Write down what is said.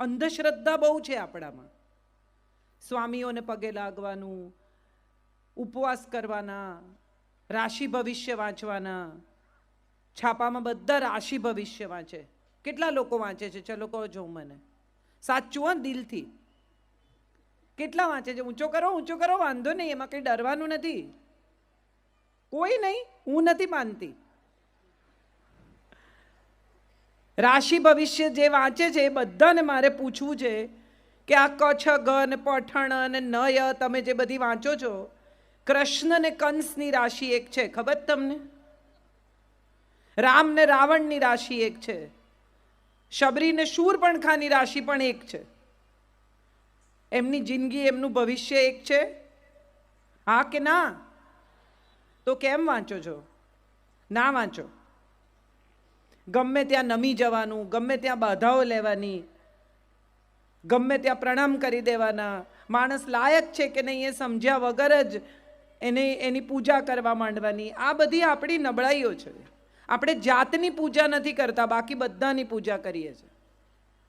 અંધશ્રદ્ધા બહુ છે આપણામાં. સ્વામીઓને પગે લાગવાનું, ઉપવાસ કરવાના, રાશિ ભવિષ્ય વાંચવાના, છાપામાં બધા રાશિ ભવિષ્ય વાંચે. કેટલા લોકો વાંચે છે? ચલો કહો જો મને. સાચું દિલથી. કેટલા વાંચે છે? ઊંચો કરો ઊંચો કરો, વાંધો નહીં, એમાં કંઈ ડરવાનું નથી. કોઈ નહીં, હું નથી માનતી. રાશિ ભવિષ્ય જે વાંચે છે, એ બધાને મારે પૂછવું છે કે આ કચ્છ ગન પઠણ અને નય તમે જે બધી વાંચો છો, કૃષ્ણ ને કંસની રાશિ એક છે, ખબર તમને? રામ ને રાવણની રાશિ એક છે, શબરી ને શૂરપણખાની રાશિ પણ એક છે. એમની જિંદગી, એમનું ભવિષ્ય એક છે? હા કે ના? તો કેમ વાંચો છો? ના વાંચો? ગમે ત્યાં નમી જવાનું, ગમે ત્યાં બાધાઓ લેવાની, ગમે ત્યાં પ્રણામ કરી દેવાના. માણસ લાયક છે કે નહીં એ સમજ્યા વગર જ એને, એની પૂજા કરવા માંડવાની. આ બધી આપણી નબળાઈઓ છે. આપણે જાતની પૂજા નથી કરતા, બાકી બધાની પૂજા કરીએ છીએ.